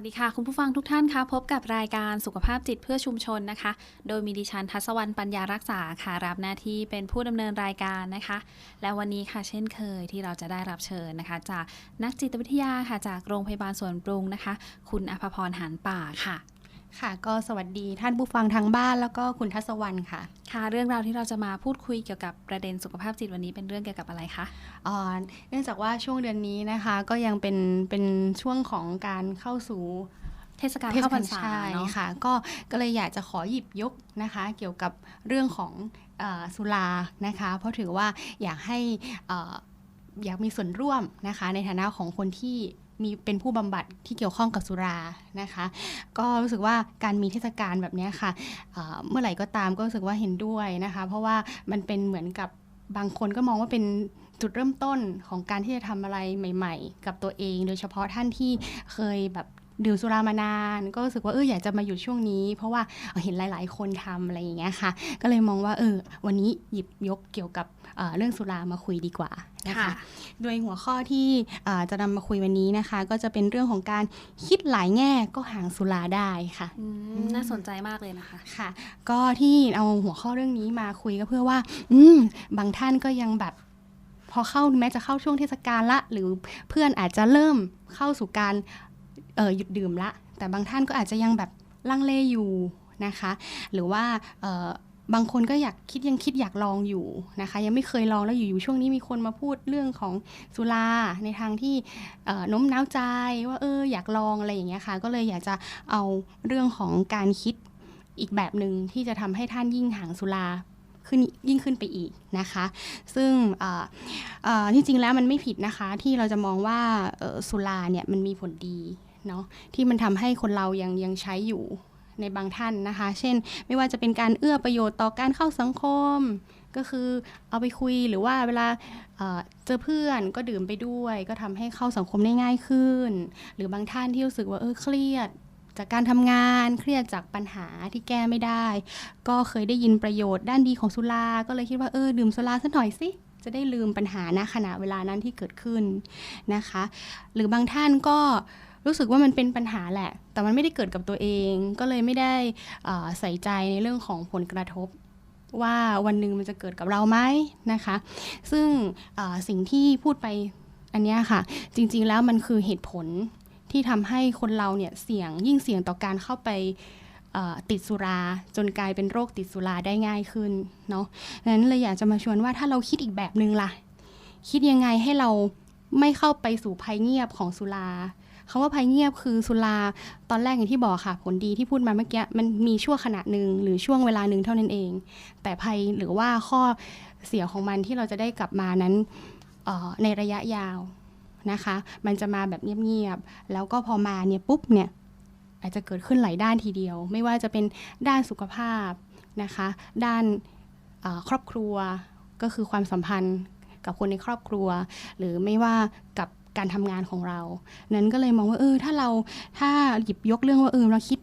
สวัสดีค่ะ คุณผู้ฟังทุกท่านคะพบกับรายการสุขภาพจิตเพื่อชุมชนนะคะ โดยมีดิฉันทัศวรรณปัญญารักษาค่ะรับหน้าที่เป็นผู้ดำเนินรายการนะคะ และวันนี้ค่ะเช่นเคยที่เราจะได้รับเชิญนะคะ จากนักจิตวิทยาค่ะจากโรงพยาบาลสวนปรุงนะคะ คุณอภพรหันป่าค่ะ ค่ะก็สวัสดีท่านผู้ฟังทางบ้านแล้วก็คุณทัศวรรณค่ะ ค่ะ เรื่องราวที่เราจะมาพูดคุยเกี่ยวกับประเด็นสุขภาพจิตวันนี้เป็นเรื่องเกี่ยวกับอะไรคะอ่าเนื่องจากว่าช่วงเดือนนี้นะคะก็ยังเป็นเป็นช่วงของการเข้าสู่เทศกาลเข้าพรรษาใช่เนาะค่ะก็ก็เลยอยากจะขอหยิบยกนะคะ เกี่ยวกับเรื่องของเออสุรานะคะ เพราะถือว่าอยากให้เอ่ออยากมีส่วนร่วมนะคะ ในฐานะของคนที่ มีเป็นผู้บำบัดที่เกี่ยวข้องกับสุรานะคะ ก็รู้สึกว่าการมีเทศกาลแบบนี้ค่ะเเมื่อไหร่ก็ตามก็รู้สึกว่าเห็นด้วยนะคะ เพราะว่ามันเป็นเหมือนกับบางคนก็มองว่าเป็นจุดเริ่มต้นของการที่จะทำอะไรใหม่ ๆ กับตัวเอง โดยเฉพาะท่านที่เคยแบบ ดื่มสุรามานาน ก็รู้สึกว่าเอออยากจะมาหยุดช่วงนี้ เพราะว่าเห็นหลาย ๆ คนทำอะไรอย่างเงี้ยค่ะ ก็เลยมองว่าเออวันนี้หยิบยกเกี่ยวกับเอ่อเรื่องสุรามาคุยดีกว่านะคะโดยหัวข้อที่เอ่อจะนำมาคุยวันนี้นะคะ ก็จะเป็นเรื่องของการคิดหลายแง่ก็ห่างสุราได้ค่ะอืมน่าสนใจมากเลยนะคะค่ะ ก็ที่เอาหัวข้อเรื่องนี้มาคุยก็เพื่อว่า อืมบางท่านก็ยังแบบพอเข้าแม้จะเข้าช่วงเทศกาลละ หรือเพื่อนอาจจะเริ่มเข้าสู่การเอ่อ หยุดดื่มละ แต่บางท่านก็อาจจะยังแบบลังเลอยู่นะคะ หรือว่าบางคนก็อยากคิดยังคิดอยากลองอยู่นะคะ ยังไม่เคยลองแล้วอยู่ๆช่วงนี้มีคนมาพูดเรื่องของสุราในทางที่โน้มน้าวใจว่าเอออยากลองอะไรอย่างเงี้ยค่ะ ก็เลยอยากจะเอาเรื่องของการคิดอีกแบบหนึ่งที่จะทำให้ท่านยิ่งห่างสุราขึ้นยิ่งขึ้นไปอีกนะคะ ซึ่งที่จริงแล้วมันไม่ผิดนะคะที่เราจะมองว่าสุราเนี่ยมันมีผลดี เนาะที่มันทำให้คนเรายังยังใช้อยู่ในบางท่านนะคะ เช่น ไม่ว่าจะเป็นการเอื้อประโยชน์ต่อการเข้าสังคม ก็คือเอาไปคุยหรือว่าเวลาเจอเพื่อนก็ดื่มไปด้วย ก็ทำให้เข้าสังคมได้ง่ายขึ้น หรือบางท่านที่รู้สึกว่าเออเครียดจากการทำงานเครียดจากปัญหาที่แก้ไม่ได้ ก็เคยได้ยินประโยชน์ด้านดีของสุรา ก็เลยคิดว่าเออดื่มสุราสักหน่อยสิ จะได้ลืมปัญหาณขณะเวลานั้นที่เกิดขึ้นนะคะ หรือบางท่านก็ รู้สึกว่ามันเป็นปัญหาแหละ แต่มันไม่ได้เกิดกับตัวเอง ก็เลยไม่ได้ใส่ใจในเรื่องของผลกระทบว่าวันหนึ่งมันจะเกิดกับเราไหมนะคะ ซึ่งสิ่งที่พูดไปอันนี้ค่ะ จริงๆแล้วมันคือเหตุผลที่ทำให้คนเราเนี่ยเสี่ยงยิ่งเสี่ยงต่อการเข้าไปติดสุราจนกลายเป็นโรคติดสุราได้ง่ายขึ้นเนาะดังนั้นเลยอยากจะมาชวนว่าถ้าเราคิดอีกแบบนึงล่ะ คิดยังไงให้เราไม่เข้าไปสู่ภัยเงียบของสุรา คำว่าภัยเงียบคือสุราตอนแรกอย่างที่บอกค่ะ ผลดีที่พูดมาเมื่อกี้มันมีช่วงขณะหนึ่งหรือช่วงเวลาหนึ่งเท่านั้นเอง แต่ภัยหรือว่าข้อเสียของมันที่เราจะได้กลับมานั้นในระยะยาวนะคะ มันจะมาแบบเงียบๆแล้วก็พอมาเนี่ยปุ๊บเนี่ยอาจจะเกิดขึ้นหลายด้านทีเดียว ไม่ว่าจะเป็นด้านสุขภาพนะคะ ด้านครอบครัวก็คือความสัมพันธ์กับคนในครอบครัว หรือไม่ว่ากับ การทำงานของเรา นั้นก็เลยมองว่าเออถ้าเราถ้าหยิบยกเรื่องว่าเออเราคิด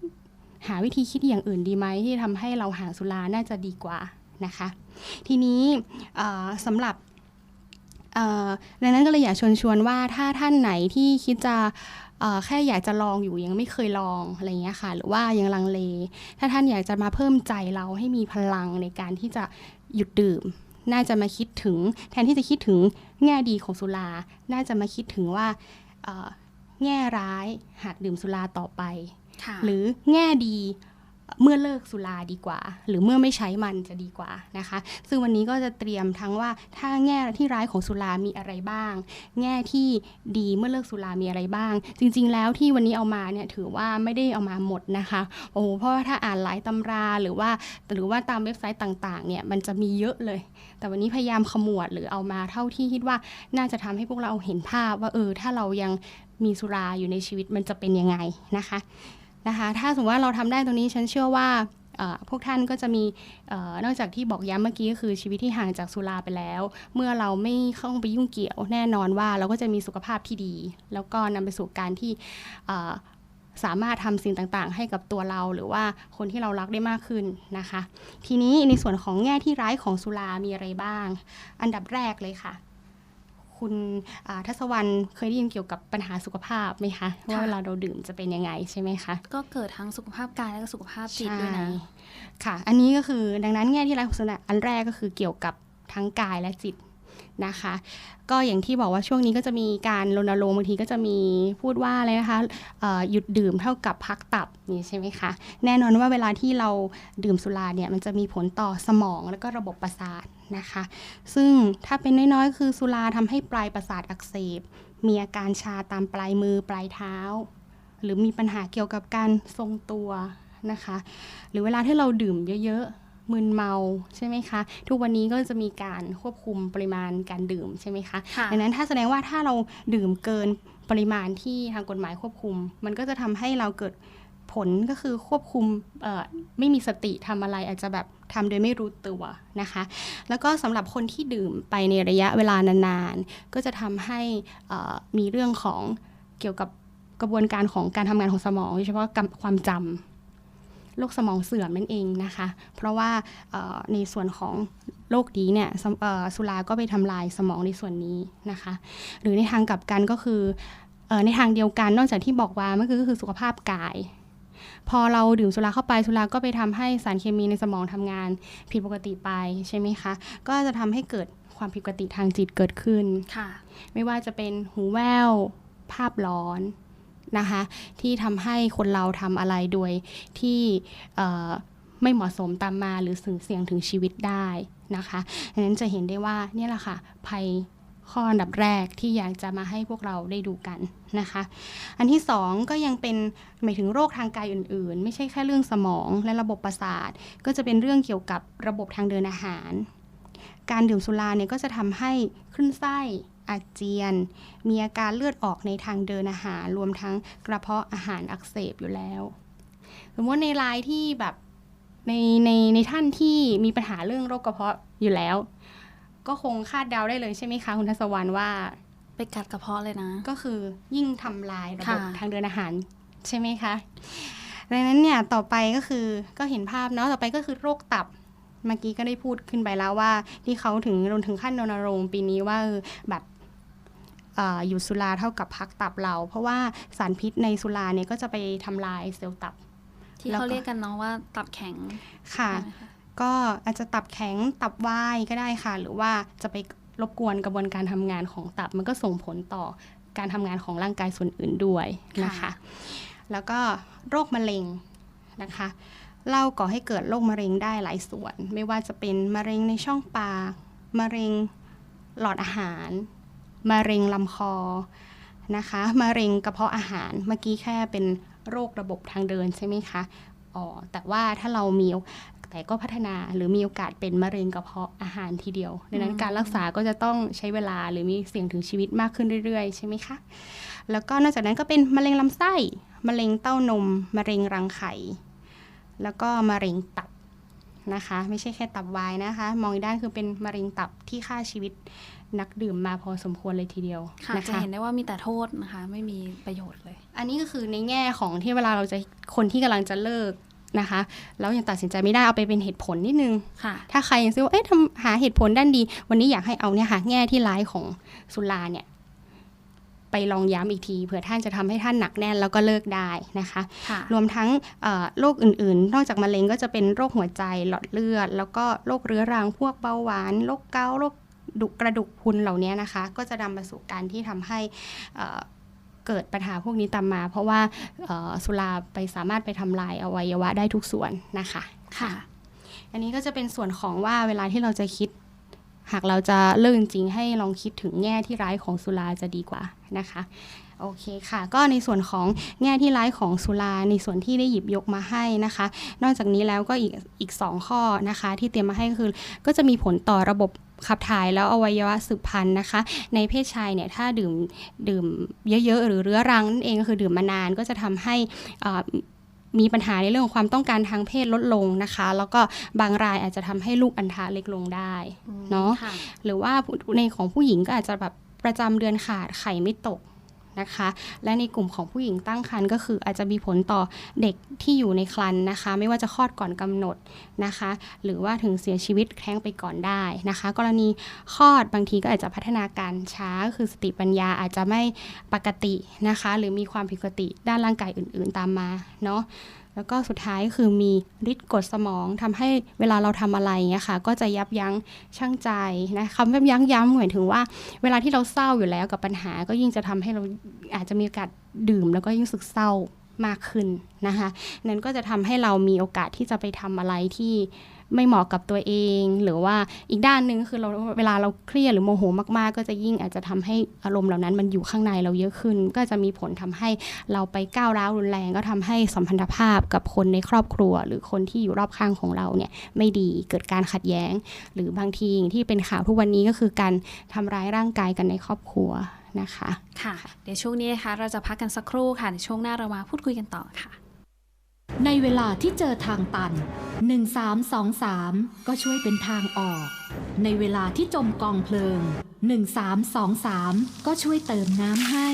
หาวิธีคิดอย่างอื่นดีไหมที่ทำให้เราห่างสุราน่าจะดีกว่านะคะ ทีนี้เอ่อสำหรับดังนั้นก็เลยอยากชวนชวนว่าถ้าท่านไหนที่คิดจะแค่อยากจะลองอยู่ยังไม่เคยลองอะไรเงี้ยค่ะ หรือว่ายังลังเล ถ้าท่านอยากจะมาเพิ่มใจเราให้มีพลังในการที่จะหยุดดื่ม น่าจะมาคิดถึง แทนที่จะคิดถึงแง่ดีของสุรา น่าจะมาคิดถึงว่าเอ่อแง่ร้ายหากดื่มสุราต่อไปค่ะหรือแง่ดี เมื่อเลิกสุราดีกว่า หรือเมื่อไม่ใช้มันจะดีกว่านะคะ ซึ่งวันนี้ก็จะเตรียมทั้งว่าถ้าแง่ที่ร้ายของสุรามีอะไรบ้าง แง่ที่ดีเมื่อเลิกสุรามีอะไรบ้าง จริง ๆ แล้วที่วันนี้เอามาเนี่ยถือว่าไม่ได้เอามาหมดนะคะโอ้โหเพราะว่าถ้าอ่านหลายตำราหรือว่าหรือว่าตามเว็บไซต์ต่างๆเนี่ยมันจะมีเยอะเลย แต่วันนี้พยายามขมวดหรือเอามาเท่าที่คิดว่าน่าจะทำให้พวกเราเห็นภาพว่าเออถ้าเรายังมีสุราอยู่ในชีวิตมันจะเป็นยังไงนะคะ นะคะ ถ้าสมมติว่าเราทำได้ตรงนี้ฉันเชื่อว่าพวกท่านก็จะมีอนอกจากที่บอกย้ำเมื่อกี้ก็คือชีวิตที่ห่างจากสุราไปแล้ว เมื่อเราไม่เข้าไปยุ่งเกี่ยวแน่นอนว่าเราก็จะมีสุขภาพที่ดี แล้วก็นำไปสู่การที่สามารถทำสิ่งต่างๆ ให้กับตัวเราหรือว่าคนที่เรารักได้มากขึ้นนะคะ ทีนี้ในส่วนของแง่ที่ร้ายของสุรามีอะไรบ้าง อันดับแรกเลยค่ะ คคุณอ่าทัศวรรณเคยได้ยินเกี่ยวกับปัญหาสุขภาพไหมคะว่าเวลาเราดื่มจะเป็นยังไงใช่ไหมคะก็เกิดทั้งสุขภาพกายและก็สุขภาพจิตด้วยนะใช่ค่ะ อันนี้ก็คือดังนั้นแง่ที่ร้ายของสุนัขอันแรกก็คือเกี่ยวกับทั้งกายและจิต นะคะ ก็อย่างที่บอกว่าช่วงนี้ก็จะมีการรณรงค์บางทีก็จะมีพูดว่าอะไรนะคะหยุดดื่มเท่ากับพักตับนี่ใช่ไหมคะแน่นอนว่าเวลาที่เราดื่มสุราเนี่ยมันจะมีผลต่อสมองแล้วก็ระบบประสาทนะคะ ซึ่งถ้าเป็นน้อยๆคือสุราทำให้ปลายประสาทอักเสบ มีอาการชาตามปลายมือปลายเท้า หรือมีปัญหาเกี่ยวกับการทรงตัวนะคะ หรือเวลาที่เราดื่มเยอะๆ มึนเมาใช่ไหมคะ ทุกวันนี้ก็จะมีการควบคุมปริมาณการดื่มใช่ไหมคะค่ะดังนั้นถ้าแสดงว่าถ้าเราดื่มเกินปริมาณที่ทางกฎหมายควบคุม มันก็จะทำให้เราเกิดผลก็คือควบคุมเอ่อไม่มีสติทำอะไรอาจจะแบบทำโดยไม่รู้ตัวนะคะ แล้วก็สำหรับคนที่ดื่มไปในระยะเวลานานๆ ก็จะทำให้เอ่อมีเรื่องของเกี่ยวกับกระบวนการของการทำงานของสมองโดยเฉพาะกำความจำ โรคสมองเสื่อมนั่นเองนะคะ เพราะว่าเอ่อในส่วนของโรคนี้เนี่ยสมเอ่อสุราก็ไปทำลายสมองในส่วนนี้นะคะ หรือในทางกลับกันก็คือเออในทางเดียวกันนอกจากที่บอกว่าเมื่อกี้ก็คือสุขภาพกาย พอเราดื่มสุราเข้าไปสุราก็ไปทำให้สารเคมีในสมองทำงานผิดปกติไปใช่ไหมคะ ก็จะทำให้เกิดความผิดปกติทางจิตเกิดขึ้นค่ะไม่ว่าจะเป็นหูแว่ว ภาพหลอน นะคะที่ทำให้คนเราทำอะไรโดยที่ไม่เหมาะสมตามมาหรือสื่อเสี่ยงถึงชีวิตได้นะคะดังนั้นจะเห็นได้ว่านี่แหละค่ะภัยข้ออันดับแรกที่อยากจะมาให้พวกเราได้ดูกันนะคะ อันที่สองก็ยังเป็นหมายถึงโรคทางกายอื่น ๆ ไม่ใช่แค่เรื่องสมองและระบบประสาท ก็จะเป็นเรื่องเกี่ยวกับระบบทางเดินอาหาร การดื่มสุราเนี่ยก็จะทำให้ขึ้นไส้ อาเจียน มีอาการเลือดออกในทางเดินอาหาร รวมทั้งกระเพาะอาหารอักเสบอยู่แล้วสมมติในรายที่แบบในในในท่านที่มีปัญหาเรื่องโรคกระเพาะอยู่แล้ว ก็คงคาดเดาได้เลยใช่ไหมคะคุณทัศวรรณว่าไปกัดกระเพาะเลยนะ ก็คือยิ่งทำลายระบบค่ะทางเดินอาหารใช่ไหมคะดังนั้นเนี่ยต่อไปก็คือก็เห็นภาพเนาะต่อไปก็คือโรคตับเมื่อกี้ก็ได้พูดขึ้นไปแล้วว่า ที่เขาถึงรวมถึงขั้นรณรงค์ปีนี้ว่าเออแบบเอ่ออยู่สุราเท่ากับพักตับเรา เพราะว่าสารพิษในสุราเนี่ยก็จะไปทำลายเซลล์ตับ ที่แล้วก็เขาเรียกกันเนาะว่าตับแข็งค่ะใช่ไหมคะก็อาจจะตับแข็งตับวายก็ได้ค่ะ หรือว่าจะไปรบกวนกระบวนการทำงานของตับมันก็ส่งผลต่อการทำงานของร่างกายส่วนอื่นด้วยนะคะ แล้วก็โรคมะเร็งนะคะเล่าก่อให้เกิดโรคมะเร็งได้หลายส่วน ไม่ว่าจะเป็นมะเร็งในช่องปากมะเร็งหลอดอาหาร มะเร็งลำคอนะคะมะเร็งกระเพาะอาหารเมื่อกี้แค่เป็นโรคระบบทางเดินใช่ไหมคะอ๋อแต่ว่าถ้าเรามีแต่ก็พัฒนาหรือมีโอกาสเป็นมะเร็งกระเพาะอาหารทีเดียวดังนั้นอืมการรักษาก็จะต้องใช้เวลาหรือมีเสี่ยงถึงชีวิตมากขึ้นเรื่อยๆ ใช่ไหมคะ แล้วก็นอกจากนั้นก็เป็นมะเร็งลำไส้มะเร็งเต้านม มะเร็งรังไข่ แล้วก็มะเร็งตับนะคะ ไม่ใช่แค่ตับวายนะคะ มองอีกด้านคือเป็นมะเร็งตับที่ฆ่าชีวิต นักดื่มมาพอสมควรเลยทีเดียวค่ะนะจะคะเห็นได้ว่ามีแต่โทษนะคะ ไม่มีประโยชน์เลย อันนี้ก็คือในแง่ของที่เวลาเราจะคนที่กำลังจะเลิกนะคะแล้วยังตัดสินใจไม่ได้เอาไปเป็นเหตุผลนิดนึงค่ะถ้าใครยังซื้อว่าเอ๊ะทำหาเหตุผลด้านดี วันนี้อยากให้เอาเนี่ยค่ะแง่ที่ร้ายของสุราเนี่ยไปลองย้ำอีกทีเผื่อท่านจะทำให้ท่านหนักแน่นแล้วก็เลิกได้นะคะค่ะรวมทั้งเอ่อโรคอื่นๆ นอกจากมะเร็งก็จะเป็นโรคหัวใจหลอดเลือด แล้วก็โรคเรื้อรังพวกเบาหวานโรคเกาต์โรค ดุกระดูกพรุนเหล่านี้นะคะ ก็จะนำมาสู่การที่ทำให้เอ่อเกิดปัญหาพวกนี้ตามมา เพราะว่าเอ่อสุราไปสามารถไปทำลายอวัยวะได้ทุกส่วนนะคะค่ะ อันนี้ก็จะเป็นส่วนของว่าเวลาที่เราจะคิด หากเราจะเลิกจริงๆให้ลองคิดถึงแง่ที่ร้ายของสุราจะดีกว่านะคะโอเคค่ะ ก็ในส่วนของแง่ที่ร้ายของสุราในส่วนที่ได้หยิบยกมาให้นะคะ นอกจากนี้แล้วก็อีกอีกสองข้อนะคะ ที่เตรียมมาให้ก็คือ ก็จะมีผลต่อระบบ ขับถ่ายแล้วอวัยวะสืบพันธุ์นะคะ ในเพศชายเนี่ยถ้าดื่มดื่มเยอะๆ หรือเรื้อรังนั่นเองก็คือดื่มมานานก็จะทำให้อ่ามีปัญหาในเรื่องของความต้องการทางเพศลดลงนะคะ แล้วก็บางรายอาจจะทำให้ลูกอัณฑะเล็กลงได้เนาะค่ะหรือว่าในของผู้หญิงก็อาจจะแบบประจำเดือนขาดไข่ไม่ตก นะคะ และในกลุ่มของผู้หญิงตั้งครรภ์ก็คืออาจจะมีผลต่อเด็กที่อยู่ในครรภ์นะคะ ไม่ว่าจะคลอดก่อนกำหนดนะคะ หรือว่าถึงเสียชีวิตแท้งไปก่อนได้นะคะ กรณีคลอดบางทีก็อาจจะพัฒนาการช้าก็คือสติปัญญาอาจจะไม่ปกตินะคะ หรือมีความผิดปกติด้านร่างกายอื่น ๆตามมาเนาะ แล้วก็สุดท้ายคือมีฤทธิ์กดสมองทำให้เวลาเราทำอะไรเงี้ยค่ะ ก็จะยับยั้งชั่งใจนะคำยับยั้งย้ำหมายถึงว่า เวลาที่เราเศร้าอยู่แล้วกับปัญหา ก็ยิ่งจะทำให้เราอาจจะมีโอกาสดื่ม แล้วก็ยิ่งรู้สึกเศร้ามากขึ้นนะคะนั้นก็จะทำให้เรามีโอกาสที่จะไปทำอะไรที่ ไม่เหมาะกับตัวเอง หรือว่าอีกด้านหนึ่งคือเราเวลาเราเครียดหรือโมโหมากๆ ก็จะยิ่งอาจจะทำให้อารมณ์เหล่านั้นมันอยู่ข้างในเราเยอะขึ้น ก็จะมีผลทำให้เราไปก้าวร้าวรุนแรง ก็ทำให้สัมพันธภาพกับคนในครอบครัว หรือคนที่อยู่รอบข้างของเราเนี่ยไม่ดีเกิดการขัดแย้ง หรือบางทีที่เป็นข่าวทุกวันนี้ก็คือการทำร้ายร่างกายกันในครอบครัวนะคะ ค่ะ เดี๋ยวช่วงนี้นะคะเราจะพักกันสักครู่ค่ะในช่วงหน้าเรามาพูดคุยกันต่อค่ะ ในเวลาที่เจอทางตัน 1323 ก็ช่วยเป็นทางออก ในเวลาที่จมกองเพลิง 1323 ก็ช่วยเติมน้ำให้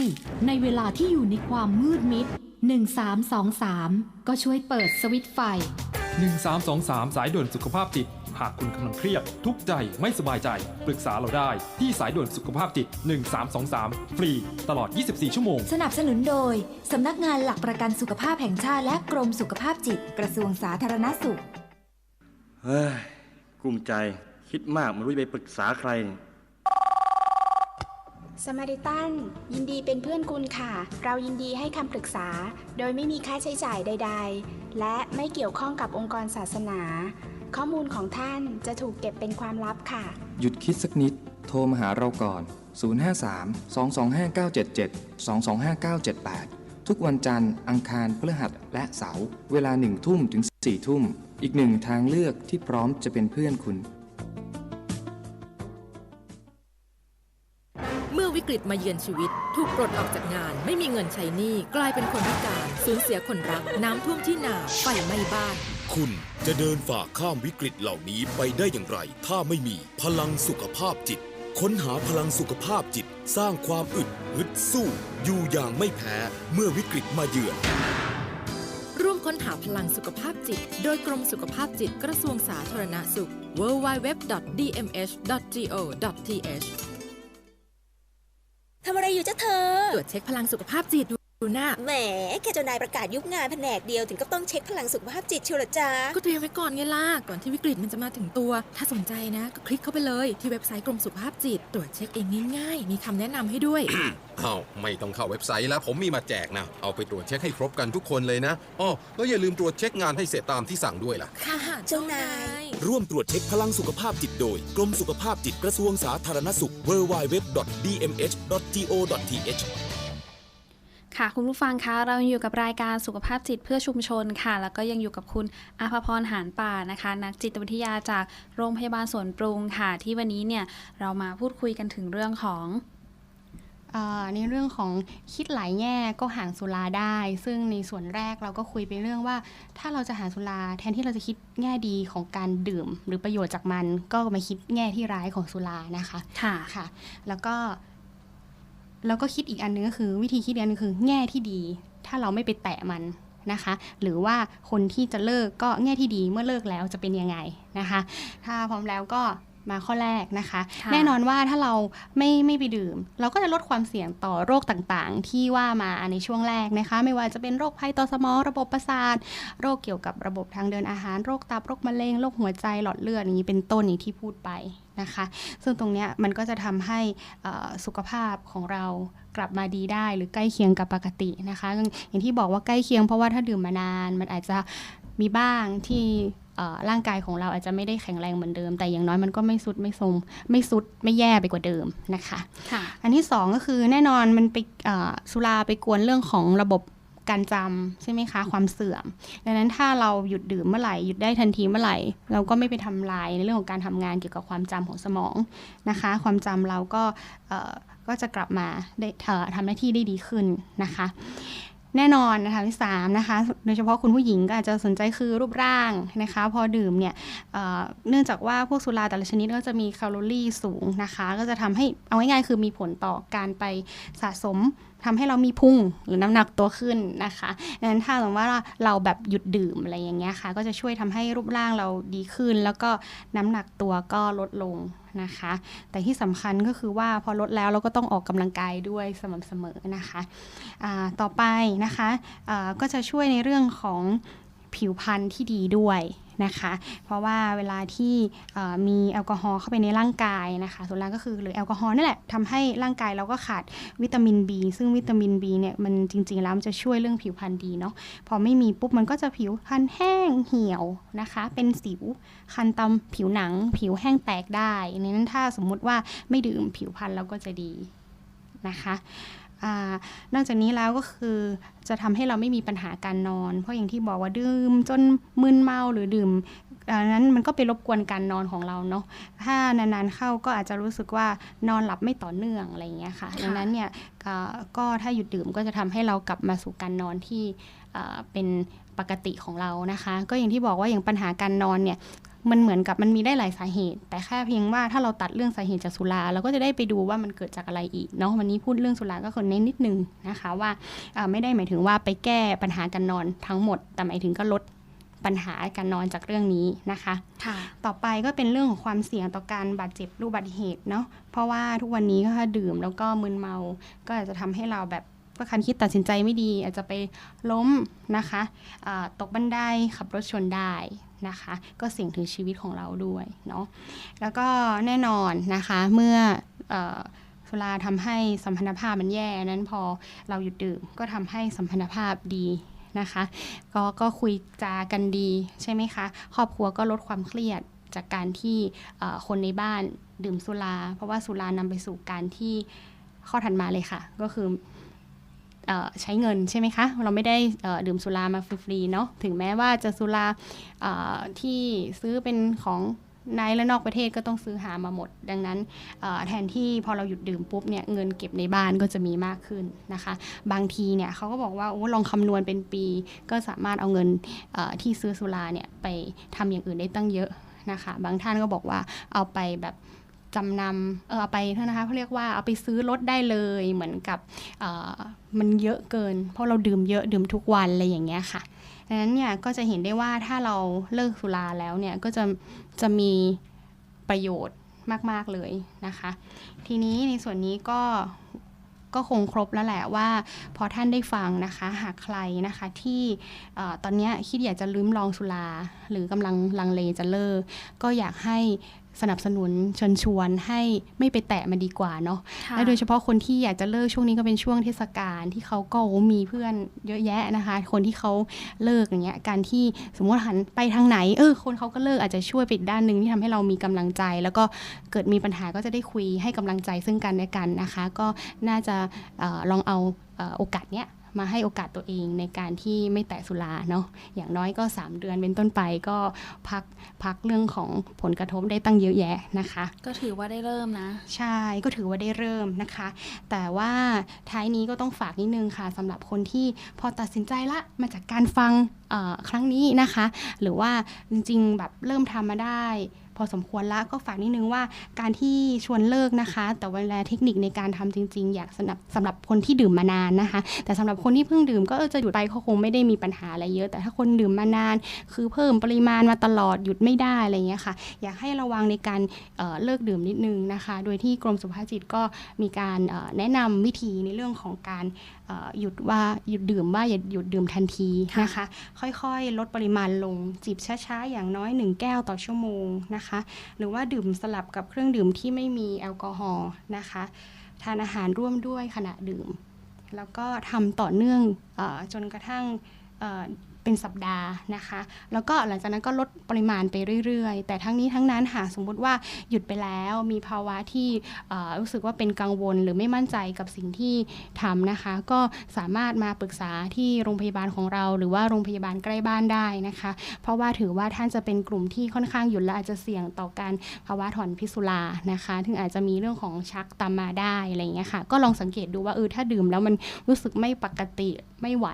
ในเวลาที่อยู่ในความมืดมิด 1323 ก็ช่วยเปิดสวิตช์ไฟ 1323 สายด่วนสุขภาพจิต หากคุณกำลังเครียด ทุกข์ใจไม่สบายใจ ปรึกษาเราได้ที่สายด่วนสุขภาพจิต 1323 ฟรี ตลอด 24 ชั่วโมง สนับสนุนโดย สำนักงานหลักประกันสุขภาพแห่งชาติและกรมสุขภาพจิต กระทรวงสาธารณสุขเฮ้ยกลุ้มใจคิดมากไม่รู้จะไปปรึกษาใคร สมาริตันยินดีเป็นเพื่อนคุณค่ะ เรายินดีให้คำปรึกษา โดยไม่มีค่าใช้จ่ายใด ๆ และไม่เกี่ยวข้องกับองค์กรศาสนา ข้อมูลของท่านจะถูกเก็บเป็นความลับค่ะ หยุดคิดสักนิด โทรมาหาเราก่อน 053 225 977 225 978 ทุกวันจันทร์ อังคารพฤหัสและเสาร์เวลาหนึ่งทุ่มถึง4ทุ่ม อีกหนึ่งทางเลือกที่พร้อมจะเป็นเพื่อนคุณเมื่อวิกฤตมาเยือนชีวิต ถูกปลดออกจากงาน ไม่มีเงินใช้หนี้ กลายเป็นคนพิการ สูญเสียคนรัก น้ำท่วมที่นา ไฟไหม้บ้าน คุณจะเดินฝ่าข้ามวิกฤตเหล่านี้ไปได้อย่างไร ถ้าไม่มีพลังสุขภาพจิต ค้นหาพลังสุขภาพจิต สร้างความอึดฮึดสู้ อยู่อย่างไม่แพ้เมื่อวิกฤตมาเยือน ร่วมค้นหาพลังสุขภาพจิต โดยกรมสุขภาพจิตกระทรวงสาธารณสุข www.dmh.go.th ทำอะไรอยู่จ้าเธอ ตรวจเช็คพลังสุขภาพจิต ดูหน้าแหมแค่เจ้านายประกาศยุบงานแผนกเดียวถึงก็ต้องเช็คพลังสุขภาพจิตเชียวเหรอจ๊ะก็เตรียมไว้ก่อนไงล่ะ ก่อนที่วิกฤตมันจะมาถึงตัว ถ้าสนใจนะ ก็คลิกเข้าไปเลยที่เว็บไซต์กรมสุขภาพจิต ตรวจเช็คเองง่ายๆ มีคำแนะนำให้ด้วย อ้าวไม่ต้องเข้าเว็บไซต์แล้วผมมีมาแจกนะ เอาไปตรวจเช็คให้ครบกันทุกคนเลยนะอ้อแล้วอย่าลืมตรวจเช็คงานให้เสร็จตามที่สั่งด้วยล่ะ ค่ะเจ้านาย ร่วมตรวจเช็คพลังสุขภาพจิตโดย กรมสุขภาพจิตกระทรวงสาธารณสุข www.dmh.go.th ค่ะคุณผู้ฟังคะเรายังอยู่กับรายการสุขภาพจิตเพื่อชุมชนค่ะ แล้วก็ยังอยู่กับคุณอาภพรหานป่านะคะ นักจิตวิทยาจากโรงพยาบาลสวนปรุงค่ะ ที่วันนี้เนี่ยเรามาพูดคุยกันถึงเรื่องของอ่าในเรื่องของคิดหลายแง่ก็ห่างสุราได้ ซึ่งในส่วนแรกเราก็คุยไปเรื่องว่า ถ้าเราจะหาสุราแทนที่เราจะคิดแง่ดีของการดื่ม หรือประโยชน์จากมันก็มาคิดแง่ที่ร้ายของสุรานะคะค่ะค่ะ แล้วก็ แล้วก็คิดอีกอันนึงก็คือ วิธีคิดอีกอันนึงคือ แง่ที่ดี ถ้าเราไม่ไปแตะมันนะคะ หรือว่าคนที่จะเลิกก็แง่ที่ดีเมื่อเลิกแล้วจะเป็นยังไงนะคะ ถ้าพร้อมแล้วก็มาข้อแรกนะคะค่ะแน่นอนว่าถ้าเราไม่ไม่ไปดื่ม เราก็จะลดความเสี่ยงต่อโรคต่างๆ ที่ว่ามาในช่วงแรกนะคะ ไม่ว่าจะเป็นโรคภัยต่อสมองระบบประสาท โรคเกี่ยวกับระบบทางเดินอาหาร โรคตับโรคมะเร็งโรคหัวใจหลอดเลือดอย่างนี้เป็นต้นอย่างที่พูดไป นะคะ ซึ่งตรงเนี้ยมันก็จะทำให้เอ่อสุขภาพของเรากลับมาดีได้หรือใกล้เคียงกับปกตินะคะอย่างอย่างที่บอกว่าใกล้เคียงเพราะว่าถ้าดื่มมานานมันอาจจะมีบ้างที่เอ่อร่างกายของเราอาจจะไม่ได้แข็งแรงเหมือนเดิม แต่อย่างน้อยมันก็ไม่สุดไม่ทรงไม่สุดไม่แย่ไปกว่าเดิมนะคะค่ะอันที่สองก็คือแน่นอนมันไปเอ่อสุราไปกวนเรื่องของระบบ การจำใช่ไหมคะ ความเสื่อม ดังนั้นถ้าเราหยุดดื่มเมื่อไหร่หยุดได้ทันทีเมื่อไหร่ เราก็ไม่ไปทำลายในเรื่องของการทำงานเกี่ยวกับความจำของสมองนะคะ ความจำเราก็ก็จะกลับมาได้ทำหน้าที่ได้ดีขึ้นนะคะ แน่นอนนะคะที่สามนะคะโดยเฉพาะคุณผู้หญิงก็อาจจะสนใจคือรูปร่างนะคะ พอดื่มเนี่ยเเนื่องจากว่าพวกสุราแต่ละชนิดก็จะมีแคลอรี่สูงนะคะ ก็จะทำให้เอาง่ายๆคือมีผลต่อการไปสะสม ทำให้เรามีพุงหรือน้ำหนักตัวขึ้นนะคะดังนั้นถ้าสมมติว่าเราแบบหยุดดื่มอะไรอย่างเงี้ยค่ะ ก็จะช่วยทำให้รูปร่างเราดีขึ้น แล้วก็น้ำหนักตัวก็ลดลงนะคะ แต่ที่สำคัญก็คือว่าพอลดแล้วเราก็ต้องออกกำลังกายด้วยสม่ำเสมอนะคะต่อไปนะคะก็จะช่วยในเรื่องของผิวพรรณที่ดีด้วย นะคะ เพราะว่าเวลาที่มีแอลกอฮอล์เข้าไปในร่างกายนะคะส่วนล่างก็คือหรือแอลกอฮอล์นั่นแหละทำให้ร่างกายเราก็ขาดวิตามิน B ซึ่งวิตามิน B เนี่ยมันจริง ๆ แล้วมันจะช่วยเรื่องผิวพรรณดีเนาะพอไม่มีปุ๊บมันก็จะผิวพรรณแห้งเหี่ยวนะคะ เป็นสิวคันตามผิวหนัง ผิวแห้งแตกได้ในนั้นถ้าสมมุติว่าไม่ดื่มผิวพรรณเราก็จะดีนะคะ นอกจากนี้แล้วก็คือจะทำให้เราไม่มีปัญหาการนอน เพราะอย่างที่บอกว่าดื่มจนมึนเมาหรือดื่มอันนั้นมันก็ไปรบกวนการนอนของเราเนาะ ถ้านานๆเข้าก็อาจจะรู้สึกว่านอนหลับไม่ต่อเนื่องอะไรอย่างเงี้ยค่ะ ดังนั้นเนี่ยก็ก็ถ้าหยุดดื่มก็จะทำให้เรากลับมาสู่การนอนที่เอ่อเป็นปกติของเรานะคะ ก็อย่างที่บอกว่าอย่างปัญหาการนอนเนี่ย มันเหมือนกับมันมีได้หลายสาเหตุ แต่แค่เพียงว่าถ้าเราตัดเรื่องสาเหตุจากสุราเราก็จะได้ไปดูว่ามันเกิดจากอะไรอีกเนาะวันนี้พูดเรื่องสุราก็คนเน้นนิดนึงนะคะว่าเอ่อไม่ได้หมายถึงว่าไปแก้ปัญหาการนอนทั้งหมด แต่หมายถึงก็ลดปัญหาการนอนจากเรื่องนี้นะคะค่ะต่อไปก็เป็นเรื่องของความเสี่ยงต่อการบาดเจ็บรูปอุบัติเหตุเนาะ เพราะว่าทุกวันนี้ก็ถ้าดื่มแล้วก็มึนเมา ก็อาจจะทำให้เราแบบก็คันคิดตัดสินใจไม่ดี อาจจะไปล้มนะคะอ่าตกบันไดขับรถชนได้ นะคะ ก็เสี่ยงถึงชีวิตของเราด้วยเนาะแล้วก็แน่นอนนะคะเมื่อเออสุราทำให้สัมพันธภาพมันแย่นั้นพอเราหยุดดื่มก็ทำให้สัมพันธภาพดีนะคะก็ก็คุยจากันดีใช่ไหมคะ ครอบครัวก็ลดความเครียดจากการที่คนในบ้านดื่มสุรา เพราะว่าสุรานำไปสู่การที่ข้อถัดมาเลยค่ะ ก็คือ ใช้เงินใช่ไหมคะ เราไม่ได้ดื่มสุรามาฟรีๆเนาะถึงแม้ว่าจะสุราที่ซื้อเป็นของในและนอกประเทศก็ต้องซื้อหามาหมด ดังนั้นแทนที่พอเราหยุดดื่มปุ๊บเนี่ยเงินเก็บในบ้านก็จะมีมากขึ้นนะคะ บางทีเนี่ยเขาก็บอกว่าโอ้ลองคำนวณเป็นปี ก็สามารถเอาเงินที่ซื้อสุราเนี่ยไปทำอย่างอื่นได้ตั้งเยอะนะคะ บางท่านก็บอกว่าเอาไปแบบ จำนำเออเอาไปเท่านะคะเขาเรียกว่าเอาไปซื้อรถได้เลยเหมือนกับมันเยอะเกิน เพราะเราดื่มเยอะดื่มทุกวันอะไรอย่างเงี้ยค่ะดังนั้นเนี่ยก็จะเห็นได้ว่าถ้าเราเลิกสุราแล้วเนี่ยก็จะจะมีประโยชน์มาก ๆ เลยนะคะ ทีนี้ในส่วนนี้ก็ก็คงครบแล้วแหละว่า พอท่านได้ฟังนะคะหากใครนะคะที่อตอนนี้คิดอยากจะลืมลองสุรา หรือกำลังลังเลจะเลิก ก็อยากให้ สนับสนุนเชิญชวนให้ไม่ไปแตะมันดีกว่าเนาะค่ะและโดยเฉพาะคนที่อยากจะเลิกช่วงนี้ก็เป็นช่วงเทศกาลที่เขาก็โอ้มีเพื่อนเยอะแยะนะคะ คนที่เขาเลิกอย่างเงี้ยการที่สมมติหันไปทางไหนเออคนเขาก็เลิกอาจจะช่วยไปอีกด้านหนึ่งที่ทำให้เรามีกำลังใจ แล้วก็เกิดมีปัญหาก็จะได้คุยให้กำลังใจซึ่งกันและกันนะคะ ก็น่าจะเออลองเอาเอ่อโอกาสเนี้ย มาให้โอกาสตัวเองในการที่ไม่แตะสุราเนาะอย่างน้อยก็ 3 เดือนเป็นต้นไปก็พักพักเรื่องของผลกระทบได้ตั้งเยอะแยะนะคะ ก็ถือว่าได้เริ่มนะ ใช่ก็ถือว่าได้เริ่มนะคะ แต่ว่าท้ายนี้ก็ต้องฝากนิดนึงค่ะสำหรับคนที่พอตัดสินใจละมาจากการฟังเอ่อครั้งนี้นะคะ หรือว่าจริงๆแบบเริ่มทำมาได้ พอสมควรละก็ฝากนิดนึงว่าการที่ชวนเลิกนะคะ แต่เวลาเทคนิคในการทำจริง ๆ อยากสำหรับสำหรับคนที่ดื่มมานานนะคะ แต่สำหรับคนที่เพิ่งดื่มก็จะหยุดไปก็คงไม่ได้มีปัญหาอะไรเยอะ แต่ถ้าคนดื่มมานาน คือเพิ่มปริมาณมาตลอดหยุดไม่ได้อะไรเงี้ยค่ะ อยากให้ระวังในการเเลิกดื่มนิดนึงนะคะ โดยที่กรมสุขภาพจิตก็มีการแนะนำวิธีในเรื่องของการหยุดว่าหยุดดื่มว่าอย่าหยุดดื่มทันทีนะคะ ค่อยๆ ลดปริมาณลงจิบช้าๆ อย่างน้อย 1 แก้วต่อชั่วโมงนะคะ หรือว่าดื่มสลับกับเครื่องดื่มที่ไม่มีแอลกอฮอล์นะคะทานอาหารร่วมด้วยขณะดื่ม แล้วก็ทำต่อเนื่องเออจนกระทั่ง เป็นสัปดาห์นะคะ แล้วก็หลังจากนั้นก็ลดปริมาณไปเรื่อยๆ แต่ทั้งนี้ทั้งนั้นหากสมมุติว่าหยุดไปแล้วมีภาวะที่รู้สึกว่าเป็นกังวลหรือไม่มั่นใจกับสิ่งที่ทำนะคะ ก็สามารถมาปรึกษาที่โรงพยาบาลของเรา หรือว่าโรงพยาบาลใกล้บ้านได้นะคะ เพราะว่าถือว่าท่านจะเป็นกลุ่มที่ค่อนข้างหยุดและอาจจะเสี่ยงต่อการภาวะถอนพิษสุรานะคะถึงอาจจะมีเรื่องของชักตามมาได้อะไรอย่างเงี้ยค่ะ ก็ลองสังเกตดูว่าเออถ้าดื่มแล้วมันรู้สึกไม่ปกติไม่ไหว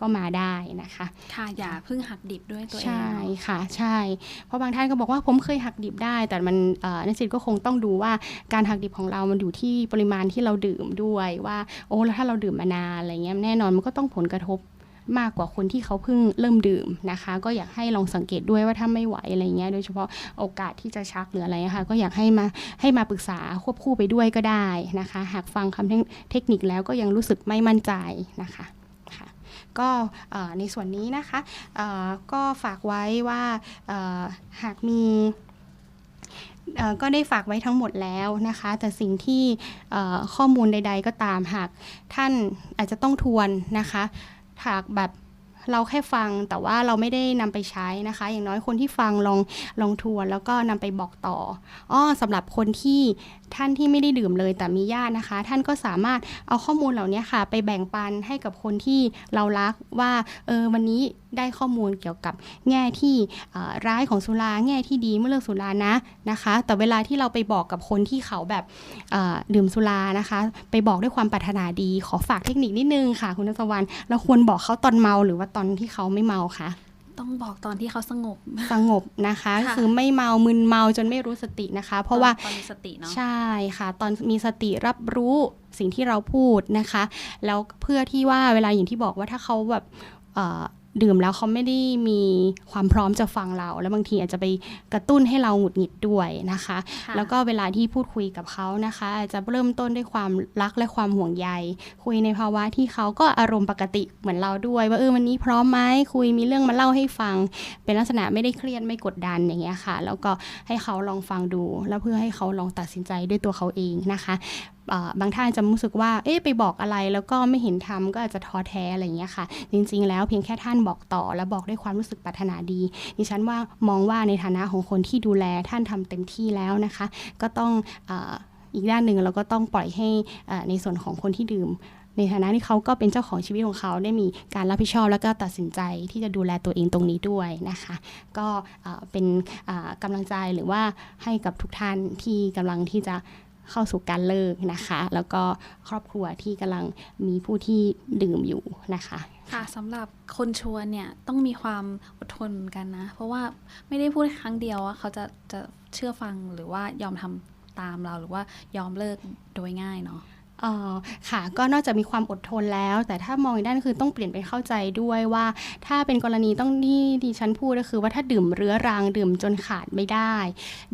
ก็มาได้นะคะค่ะอย่าเพิ่งหักดิบด้วยตัวเองใช่เนาะค่ะใช่ เพราะบางท่านก็บอกว่าผมเคยหักดิบได้ แต่มันเอ่อนักจิตก็คงต้องดูว่าการหักดิบของเรามันอยู่ที่ปริมาณที่เราดื่มด้วยว่า โอ้แล้วถ้าเราดื่มมานานอะไรเงี้ยแน่นอนมันก็ต้องผลกระทบมากกว่าคนที่เขาเพิ่งเริ่มดื่มนะคะ ก็อยากให้ลองสังเกตด้วยว่าถ้าไม่ไหวอะไรเงี้ยโดยเฉพาะโอกาสที่จะชักหรืออะไรนะคะก็อยากให้มาให้มาปรึกษาควบคู่ไปด้วยก็ได้นะคะ หากฟังคำเทคนิคแล้วก็ยังรู้สึกไม่มั่นใจนะคะค่ะ ก็ในส่วนนี้นะคะก็ฝากไว้ว่าหากมีก็ได้ฝากไว้ทั้งหมดแล้วนะคะ แต่สิ่งที่ข้อมูลใด ๆ ก็ตามหากท่านอาจจะต้องทวนนะคะหากแบบเราแค่ฟังแต่ว่าเราไม่ได้นำไปใช้นะคะ อย่างน้อยคนที่ฟังลองลองทวนแล้วก็นำไปบอกต่ออ้อสำหรับคนที่ ท่านที่ไม่ได้ดื่มเลยแต่มีญาตินะคะ ท่านก็สามารถเอาข้อมูลเหล่านี้ค่ะ ไปแบ่งปันให้กับคนที่เรารักว่าเออวันนี้ได้ข้อมูลเกี่ยวกับแง่ที่ร้ายของสุราแง่ที่ดีเมื่อเลิกสุรานะนะคะ แต่เวลาที่เราไปบอกกับคนที่เขาแบบดื่มสุรานะคะ ไปบอกด้วยความปรารถนาดีขอฝากเทคนิคนิดนึงค่ะ คุณนัสวรรณเราควรบอกเขาตอนเมาหรือว่าตอนที่เขาไม่เมาคะ ต้องบอกตอนที่เขาสงบ สงบนะคะค่ะคือไม่เมามึนเมาจนไม่รู้สตินะคะ เพราะว่าตอนมีสติเนาะใช่ค่ะ ตอนมีสติรับรู้สิ่งที่เราพูดนะคะ แล้วเพื่อที่ว่าเวลาอย่างที่บอกว่าถ้าเขาแบบเอ่อ ดื่มแล้วเขาไม่ได้มีความพร้อมจะฟังเรา แล้วบางทีอาจจะไปกระตุ้นให้เราหงุดหงิดด้วยนะคะค่ะแล้วก็เวลาที่พูดคุยกับเขานะคะ อาจจะเริ่มต้นด้วยความรักและความห่วงใย คุยในภาวะที่เขาก็อารมณ์ปกติเหมือนเราด้วย ว่าเออวันนี้พร้อมไหมคุยมีเรื่องมาเล่าให้ฟัง เป็นลักษณะไม่ได้เครียดไม่กดดันอย่างเงี้ยค่ะ แล้วก็ให้เขาลองฟังดู แล้วเพื่อให้เขาลองตัดสินใจด้วยตัวเขาเองนะคะเอ่อบางท่านจะรู้สึกว่า เอ๊ะไปบอกอะไรแล้วก็ไม่เห็นทำก็อาจจะท้อแท้อะไรอย่างเงี้ยค่ะ จริง ๆ แล้วเพียงแค่ท่านบอกต่อ และบอกด้วยความรู้สึกปรารถนาดี ดิฉันว่ามองว่าในฐานะของคนที่ดูแลท่านทำเต็มที่แล้วนะคะ ก็ต้องอ,อีกด้านหนึ่งเราก็ต้องปล่อยให้ในส่วนของคนที่ดื่ม ในฐานะที่เขาก็เป็นเจ้าของชีวิตของเขาได้มีการรับผิดชอบ แล้วก็ตัดสินใจที่จะดูแลตัวเองตรงนี้ด้วยนะคะ ก็เป็นกำลังใจหรือว่าให้กับทุกท่านที่กำลังที่จะ เข้าสู่การเลิกนะคะ แล้วก็ครอบครัวที่กำลังมีผู้ที่ดื่มอยู่นะคะค่ะสำหรับคนชวนเนี่ยต้องมีความอดทนเหมือนกันนะ เพราะว่าไม่ได้พูดครั้งเดียวว่าเขาจะจะเชื่อฟังหรือว่ายอมทำตามเราหรือว่ายอมเลิกโดยง่ายเนาะ ค่ะก็นอกจากมีความอดทนแล้ว แต่ถ้ามองอีกด้านคือต้องเปลี่ยนไปเข้าใจด้วยว่า ถ้าเป็นกรณีต้องที่ดิฉันพูดก็คือว่าถ้าดื่มเรื้อรังดื่มจนขาดไม่ได้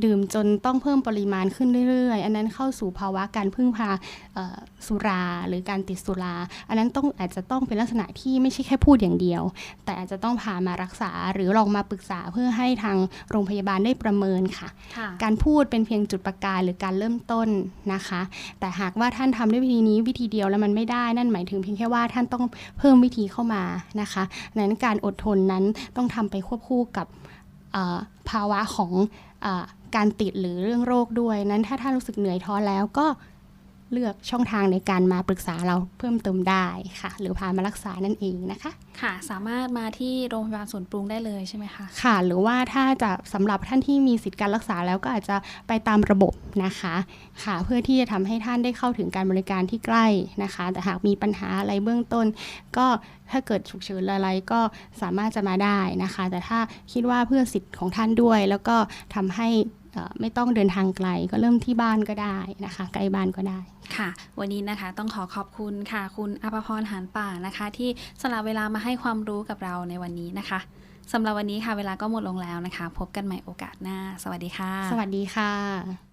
ดื่มจนต้องเพิ่มปริมาณขึ้นเรื่อยๆ อันนั้นเข้าสู่ภาวะการพึ่งพาเอ่อสุราหรือการติดสุรา อันนั้นต้องอาจจะต้องเป็นลักษณะที่ไม่ใช่แค่พูดอย่างเดียว แต่อาจจะต้องพามารักษาหรือลองมาปรึกษาเพื่อให้ทางโรงพยาบาลได้ประเมินค่ะค่ะการพูดเป็นเพียงจุดประกายหรือการเริ่มต้นนะคะ แต่หากว่าท่านทำด้วยวิธีนี้วิธีเดียวแล้วมันไม่ได้นั่นหมายถึงเพียงแค่ว่าท่านต้องเพิ่มวิธีเข้ามานะคะนั้นการอดทนนั้นต้องทำไปควบคู่กับภาวะของอการติดหรือเรื่องโรคด้วยนั้นถ้าท่านรู้สึกเหนื่อยท้อแล้วก็ เลือกช่องทางในการมาปรึกษาเราเพิ่มเติมได้ค่ะ หรือพามารักษานั่นเองนะคะ ค่ะ สามารถมาที่โรงพยาบาลสวนปรุงได้เลยใช่ไหมคะค่ะ หรือว่าถ้าจะสำหรับท่านที่มีสิทธิการรักษาแล้วก็อาจจะไปตามระบบนะคะค่ะ เพื่อที่จะทำให้ท่านได้เข้าถึงการบริการที่ใกล้นะคะ แต่หากมีปัญหาอะไรเบื้องต้น ก็ถ้าเกิดฉุกเฉินอะไรก็สามารถจะมาได้นะคะ แต่ถ้าคิดว่าเพื่อสิทธิ์ของท่านด้วย แล้วก็ทำให้เอ่อ ไม่ต้องเดินทางไกลก็เริ่มที่บ้านก็ได้นะคะ ใกล้บ้านก็ได้ค่ะ วันนี้นะคะต้องขอขอบคุณค่ะ คุณอภพรหานป่านะคะ ที่สละเวลามาให้ความรู้กับเราในวันนี้นะคะสำหรับวันนี้ค่ะเวลาก็หมดลงแล้วนะคะ พบกันใหม่โอกาสหน้า สวัสดีค่ะ สวัสดีค่ะ